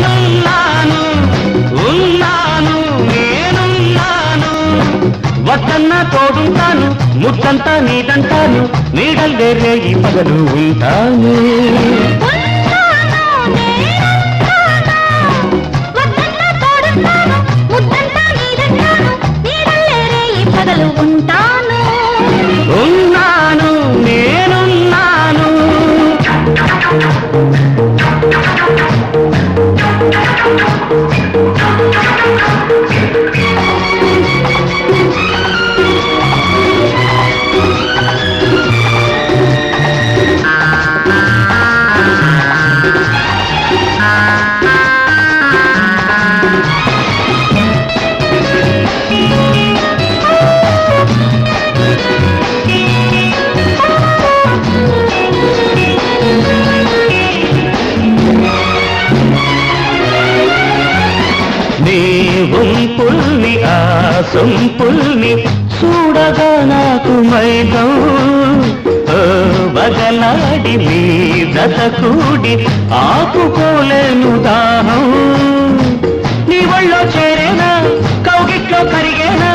నేనున్నాను ఉన్నాను నేనున్నాను. వద్దన్న తోడుంటాను ముద్దంతా నీదంటాను నీడల్లే రేయి పగలు ఉంటాను. ఉన్నాను, నేనున్నాను. ఉంపుల్ని ఆ సొంపుల్ని చూడగా నాకు మైదం. వగలాడి మీ నీ జత కూడి ఆపుకోలేను దాహం. నీ ఒళ్ళో చేరేనా కౌగిట్లో కరిగేనా?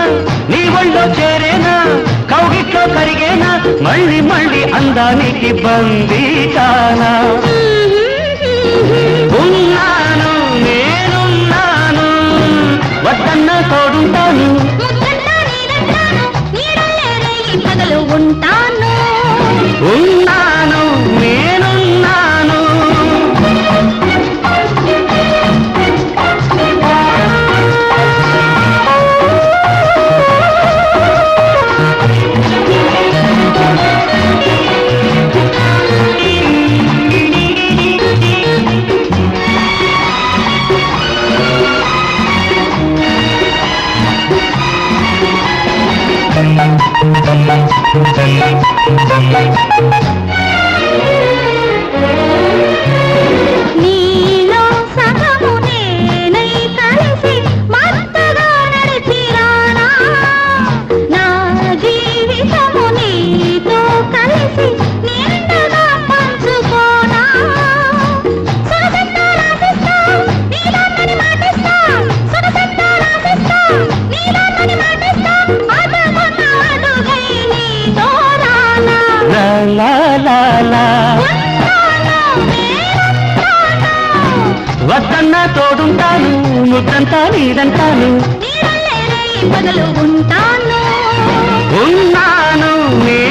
నీ ఒళ్ళో చేరేనా కౌగిట్లో కరిగేనా? మళ్ళీ మళ్ళీ అందానికి బందీ కానా తోడుంటాను ముద్దంతా నీదంటాను, పగలు ఉంటాను. Thank you. వద్దన్న తోడుంటాను ముద్దంతా నీదంటాను ఉన్నాను నేను